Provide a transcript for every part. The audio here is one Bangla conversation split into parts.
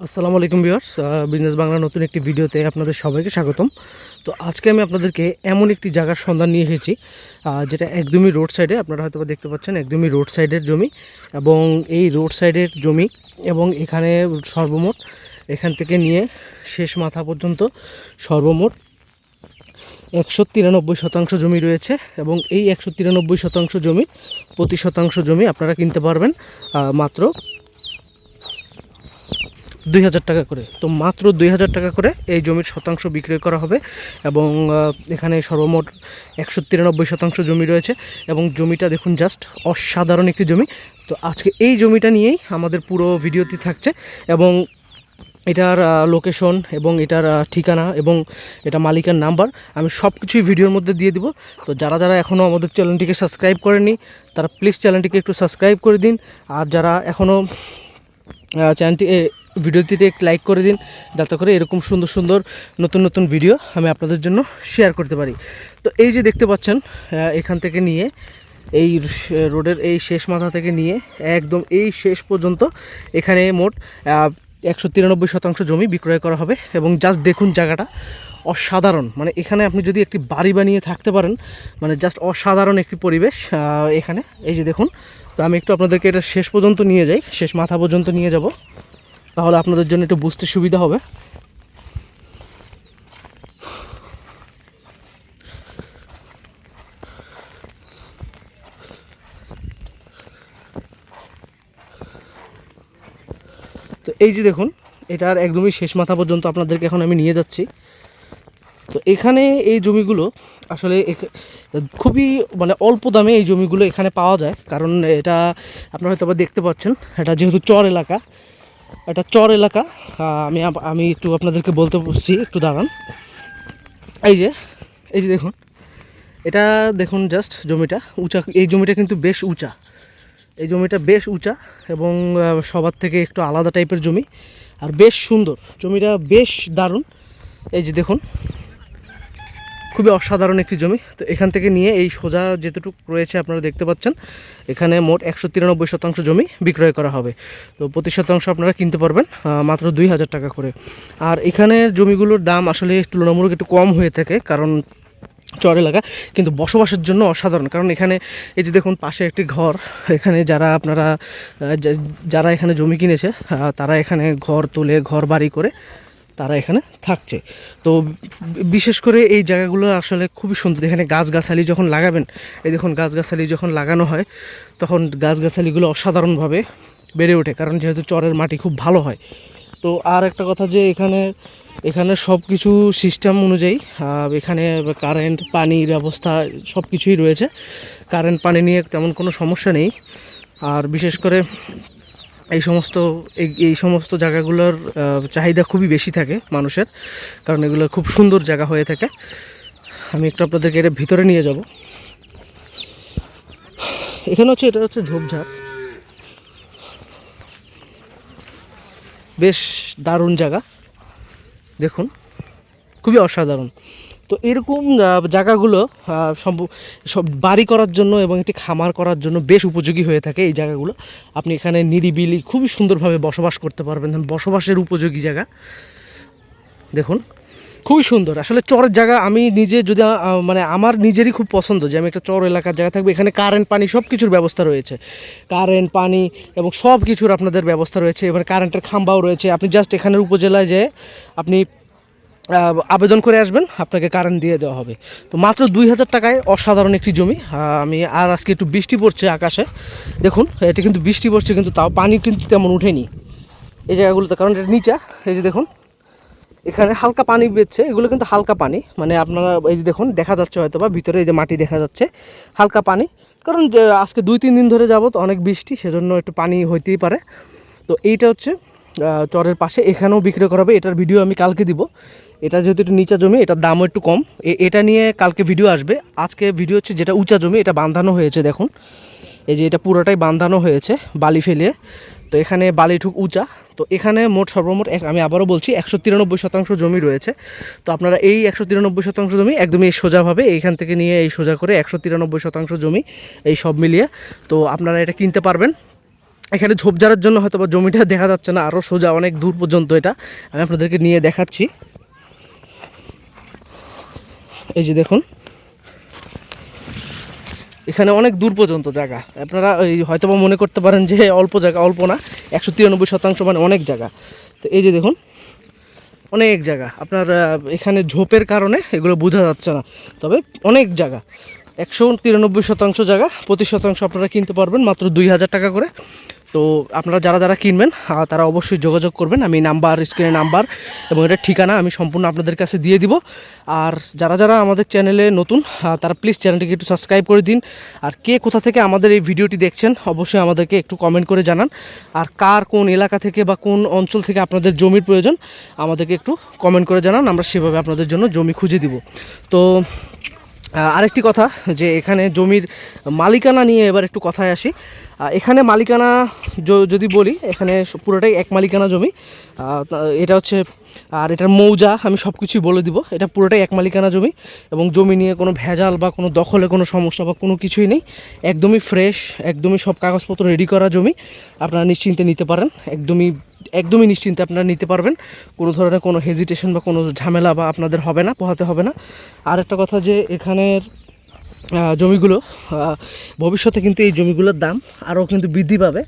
আসসালামু আলাইকুম ভিউয়ার্স বিজনেস বাংলা নতুন একটি ভিডিওতে আপনাদের সবাইকে স্বাগতম। তো আজকে আমি আপনাদেরকে এমন একটি জায়গার সন্ধান নিয়ে এসেছি যেটা একদমই রোড সাইডে, আপনারা হয়তো দেখতে পাচ্ছেন, একদমই রোড সাইডের জমি এবং এই রোড সাইডের জমি এবং এখানে সর্বমোট এখান থেকে নিয়ে শেষ মাথা পর্যন্ত সর্বমোট একশো তিরানব্বই শতাংশ জমি রয়েছে এবং এই একশো তিরানব্বই শতাংশ জমি প্রতি শতাংশ জমি আপনারা কিনতে পারবেন মাত্র দুই হাজার টাকা করে। তো মাত্র দুই হাজার টাকা করে এই জমির শতাংশ বিক্রয় করা হবে এবং এখানে সর্বমোট একশো তিরানব্বই শতাংশ জমি রয়েছে এবং জমিটা দেখুন জাস্ট অসাধারণ একটি জমি। তো আজকে এই জমিটা নিয়েই আমাদের পুরো ভিডিওটি থাকছে এবং এটার লোকেশন এবং এটার ঠিকানা এবং এটা মালিকের নাম্বার আমি সব কিছুই ভিডিওর মধ্যে দিয়ে দিব। তো যারা যারা এখনও আমাদের চ্যানেলটিকে সাবস্ক্রাইব করেননি, তারা প্লিজ চ্যানেলটিকে একটু সাবস্ক্রাইব করে দিন। আর যারা এখনও চ্যানেলটি ভিডিওটিতে লাইক করে দিন, যাতে করে এরকম সুন্দর সুন্দর নতুন নতুন ভিডিও আমি আপনাদের জন্য শেয়ার করতে পারি। তো এই যে দেখতে পাচ্ছেন এখান থেকে নিয়ে, এই রোডের এই শেষ মাথা থেকে নিয়ে, একদম এই শেষ পর্যন্ত এখানে মোট একশো তিরানব্বই শতাংশ জমি বিক্রয় করা হবে এবং জাস্ট দেখুন জায়গাটা, অসাধারণ। মানে এখানে আপনি যদি একটি বাড়ি বানিয়ে থাকতে পারেন মানে জাস্ট অসাধারণ একটি পরিবেশ এখানে, এই যে দেখুন তো আমি একটু আপনাদেরকে এটা শেষ পর্যন্ত নিয়ে যাই, শেষ মাথা পর্যন্ত নিয়ে যাব। তাহলে আপনাদের জন্য একটু বুঝতে সুবিধা হবে। তো এই যে দেখুন, এটার একদমই শেষ মাথা পর্যন্ত আপনাদেরকে এখন আমি নিয়ে যাচ্ছি। তো এখানে এই জমিগুলো আসলে খুবই মানে অল্প দামে এই জমিগুলো এখানে পাওয়া যায়। কারণ এটা আপনারা হয়তো দেখতে পাচ্ছেন, এটা যেহেতু চর এলাকা, এটা চর এলাকা। আমি আমি একটু আপনাদেরকে বলতে বসছি, একটু দাঁড়ান। এই যে এই যে দেখুন, এটা দেখুন জাস্ট জমিটা, উঁচা, এই জমিটা কিন্তু বেশ উঁচা। এই জমিটা বেশ উঁচা এবং সবার থেকে একটু আলাদা টাইপের জমি। আর বেশ সুন্দর, জমিটা বেশ দারুণ। এই যে দেখুন খুবই অসাধারণ একটি জমি। তো এখান থেকে নিয়ে এই সোজা যেতটুকু রয়েছে আপনারা দেখতে পাচ্ছেন, এখানে মোট একশো তিরানব্বই শতাংশ জমি বিক্রয় করা হবে। তো প্রতি শতাংশ আপনারা কিনতে পারবেন মাত্র দুই হাজার টাকা করে। আর এখানে জমিগুলোর দাম আসলে তুলনামূলক একটু কম হয়ে থাকে, কারণ চর এলাকা, কিন্তু বসবাসের জন্য অসাধারণ। কারণ এখানে এই যে দেখুন, পাশে একটি ঘর, এখানে যারা আপনারা যারা এখানে জমি কিনেছে তারা এখানে ঘর তুলে, ঘর বাড়ি করে তারা এখানে থাকছে। তো বিশেষ করে এই জায়গাগুলো আসলে খুবই সুন্দর। এখানে গাছগাছালি যখন লাগাবেন, এই দেখুন গাছগাছালি যখন লাগানো হয়, তখন গাছগাছালিগুলো অসাধারণভাবে বেড়ে ওঠে, কারণ যেহেতু চরের মাটি খুব ভালো হয়। তো আর একটা কথা যে এখানে এখানে সব কিছু সিস্টেম অনুযায়ী এখানে কারেন্ট পানির ব্যবস্থা সব কিছুই রয়েছে। কারেন্ট পানি নিয়ে তেমন কোনো সমস্যা নেই। আর বিশেষ করে এই সমস্ত এই সমস্ত জায়গাগুলোর চাহিদা খুবই বেশি থাকে মানুষের, কারণ এগুলো খুব সুন্দর জায়গা হয়ে থাকে। আমি একটু আপনাদেরকে এটা ভিতরে নিয়ে যাব। এখানে হচ্ছে, এটা হচ্ছে ঝোপঝাড়। বেশ দারুণ জায়গা। দেখুন, খুবই অসাধারণ। তো এরকম জায়গাগুলো সব বাড়ি করার জন্য এবং একটি খামার করার জন্য বেশ উপযোগী হয়ে থাকে এই জায়গাগুলো। আপনি এখানে নিরিবিলি, খুবই সুন্দরভাবে বসবাস করতে পারবেন। বসবাসের উপযোগী জায়গা। দেখুন, খুবই সুন্দর। আসলে চরের জায়গা আমি নিজে যদি মানে আমার নিজেরই খুব পছন্দ যে আমি একটা চর এলাকার জায়গা থাকব। এখানে কারেন্ট পানি সব কিছুর ব্যবস্থা রয়েছে। কারেন্ট পানি এবং সব কিছুর আপনাদের ব্যবস্থা রয়েছে। এবার কারেন্টের খাম্বাও রয়েছে। আপনি জাস্ট এখানের উপজেলায় যেয়ে আপনি আবেদন করে আসবেন, আপনাকে কারেন্ট দিয়ে দেওয়া হবে। তো মাত্র দুই হাজার টাকায় অসাধারণ একটি জমি। আমি আর আজকে একটু বৃষ্টি পড়ছে আকাশে। দেখুন, এটা কিন্তু বৃষ্টি পড়ছে, কিন্তু তাও পানি কিন্তু তেমন উঠেনি। এই জায়গাগুলোতে, কারণ এটা নিচা, এই যে দেখুন, এখানে হালকা পানি বেরছে। এগুলো কিন্তু হালকা পানি মানে আপনারা এই যে দেখুন, দেখা যাচ্ছে হয়তো বা ভিতরে এই যে মাটি দেখা যাচ্ছে, হালকা পানি। কারণ আজকে দুই তিন দিন ধরে যাবত অনেক বৃষ্টি, সেজন্য একটু পানি হইতেই পারে। তো এইটা হচ্ছে চরের পাশে। এখানেও বিক্রি করা হবে। এটার ভিডিও আমি কালকে দিব। এটা যেহেতু একটু নিচা জমি, এটার দামও একটু কম। এটা নিয়ে কালকে ভিডিও আসবে। আজকে ভিডিও হচ্ছে যেটা উঁচা জমি, এটা বাঁধানো হয়েছে, দেখুন। এই যে এটা পুরোটাই বাঁধানো হয়েছে, বালি ফেলিয়ে। তো এখানে বালিঠুক উঁচা। তো এখানে মোট সর্বমোট আমি আবারও বলছি, একশো তিরানব্বই শতাংশ জমি রয়েছে। তো আপনারা এই একশো তিরানব্বই শতাংশ জমি একদমই সোজাভাবে এইখান থেকে নিয়ে এই সোজা করে একশো তিরানব্বই শতাংশ জমি এই সব মিলিয়ে। তো আপনারা এটা কিনতে পারবেন। এখানে ঝোপঝাড়ের জন্য হয়তো বা জমিটা দেখা যাচ্ছে না আরও সোজা অনেক দূর পর্যন্ত এটা। আমি আপনাদেরকে নিয়ে দেখাচ্ছি। এই যে দেখুন। এখানে অনেক দূর পর্যন্ত জায়গা। আপনারা এই হয়তো বা মনে করতে পারেন যে অল্প জায়গা, অল্প না, একশো তিরানব্বই শতাংশ মানে অনেক জায়গা। তো এই যে দেখুন, অনেক জায়গা। আপনার এখানে ঝোপের কারণে এগুলো বোঝা যাচ্ছে না। তবে অনেক জায়গা। একশো তিরানব্বই শতাংশ জায়গা, প্রতি শতাংশ আপনারা কিনতে পারবেন মাত্র দুই হাজার টাকা করে। তো আপনারা যারা যারা কিনবেন তারা অবশ্যই যোগাযোগ করবেন। আমি নাম্বার স্ক্রিনে নাম্বার এবং এটার ঠিকানা আমি সম্পূর্ণ আপনাদের কাছে দিয়ে দিব। আর যারা যারা আমাদের চ্যানেলে নতুন তারা প্লিজ চ্যানেলটিকে একটু সাবস্ক্রাইব করে দিন। আর কে কোথা থেকে আমাদের এই ভিডিওটি দেখছেন, অবশ্যই আমাদেরকে একটু কমেন্ট করে জানান। আর কার কোন এলাকা থেকে বা কোন অঞ্চল থেকে আপনাদের জমির প্রয়োজন, আমাদেরকে একটু কমেন্ট করে জানান। আমরা সেভাবে আপনাদের জন্য জমি খুঁজে দিব। তো আরেকটি কথা যে এখানে জমির মালিকানা নিয়ে এবার একটু কথায় আসি। এখানে মালিকানা যদি বলি, এখানে পুরোটাই এক মালিকানা জমি। এটা হচ্ছে, আর এটার মৌজা আমি সব কিছুই বলে দিব। এটা পুরোটাই এক মালিকানা জমি এবং জমি নিয়ে কোনো ভেজাল বা কোনো দখলে কোনো সমস্যা বা কোনো কিছুই নেই। একদমই ফ্রেশ একদমই সব কাগজপত্র রেডি করা জমি। আপনারা নিশ্চিন্তে নিতে পারেন। একদমই একদমই নিশ্চিন্তে আপনারা নিতে পারবেন। কোনো ধরনের কোনো হেজিটেশন বা কোনো ঝামেলা বা আপনাদের হবে না, পোহাতে হবে না। আর একটা কথা যে এখানের জমিগুলো ভবিষ্যতে কিন্তু এই জমিগুলোর দাম আরও কিন্তু বৃদ্ধি পাবে।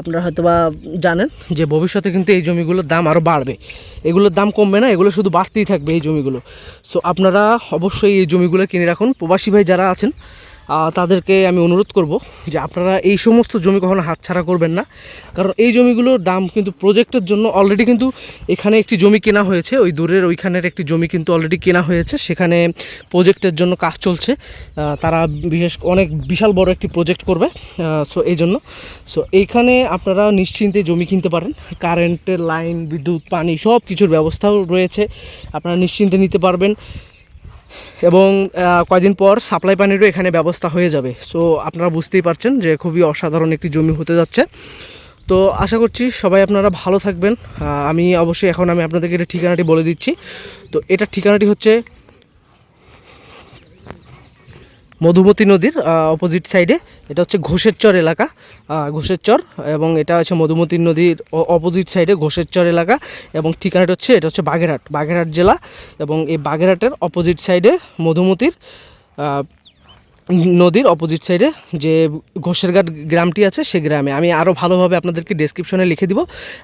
আপনারা হয়তো বা জানেন যে ভবিষ্যতে কিন্তু এই জমিগুলোর দাম আরও বাড়বে। এগুলোর দাম কমবে না, এগুলো শুধু বাড়তেই থাকবে এই জমিগুলো। সো আপনারা অবশ্যই এই জমিগুলো কিনে রাখুন। প্রবাসী ভাই যারা আছেন তাদেরকে আমি অনুরোধ করব যে আপনারা এই সমস্ত জমি কখনো হাতছাড়া করবেন না। কারণ এই জমিগুলোর দাম কিন্তু প্রজেক্টের জন্য অলরেডি কিন্তু এখানে একটি জমি কেনা হয়েছে। ওই দূরের ওইখানের একটি জমি কিন্তু অলরেডি কেনা হয়েছে। সেখানে প্রজেক্টের জন্য কাজ চলছে। তারা বিশেষ অনেক বিশাল বড় একটি প্রজেক্ট করবে। সো এই জন্য। সো এইখানে আপনারা নিশ্চিন্তে জমি কিনতে পারেন। কারেন্টের লাইন বিদ্যুৎ, পানি সব কিছুর ব্যবস্থাও রয়েছে। আপনারা নিশ্চিন্তে নিতে পারবেন। এবং কয়দিন পর সাপ্লাই পানিরও এখানে ব্যবস্থা হয়ে যাবে। সো আপনারা বুঝতেই পারছেন যে খুবই অসাধারণ একটি জমি হতে যাচ্ছে। তো, আশা করছি সবাই আপনারা ভালো থাকবেন। আমি অবশ্যই এখন আমি আপনাদেরকে এটা ঠিকানাটি বলে দিচ্ছি। তো এটার ঠিকানাটি হচ্ছে মধুমতি নদীর অপোজিট সাইডে এটা হচ্ছে ঘোষেরচর এলাকা ঘোষের ঘোষেরচর এবং এটা হচ্ছে মধুমতী নদীর অপোজিট সাইডে ঘোষেরচর এলাকা এবং ঠিকানাটা হচ্ছে, এটা হচ্ছে বাগেরহাট বাগেরহাট জেলা এবং এই বাগেরহাটের অপোজিট সাইডে মধুমতির নদীর অপোজিট সাইডে যে ঘোষেরঘাট গ্রামটি আছে, সে গ্রামে। আমি আরও ভালোভাবে আপনাদেরকে ডেসক্রিপশনে লিখে দিব।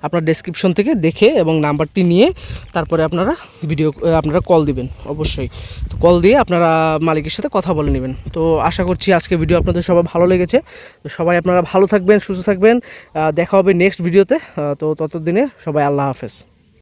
আপনার ডেসক্রিপশন থেকে দেখে এবং নাম্বারটি নিয়ে তারপরে আপনারা ভিডিও আপনারা কল দিবেন, অবশ্যই। তো কল দিয়ে আপনারা মালিকের সাথে কথা বলে নেবেন। তো আশা করছি আজকে ভিডিও আপনাদের সবাই ভালো লেগেছে। তো সবাই আপনারা ভালো থাকবেন, সুস্থ থাকবেন। দেখা হবে নেক্সট ভিডিওতে তো ততদিনে সবাই আল্লাহ হাফেজ।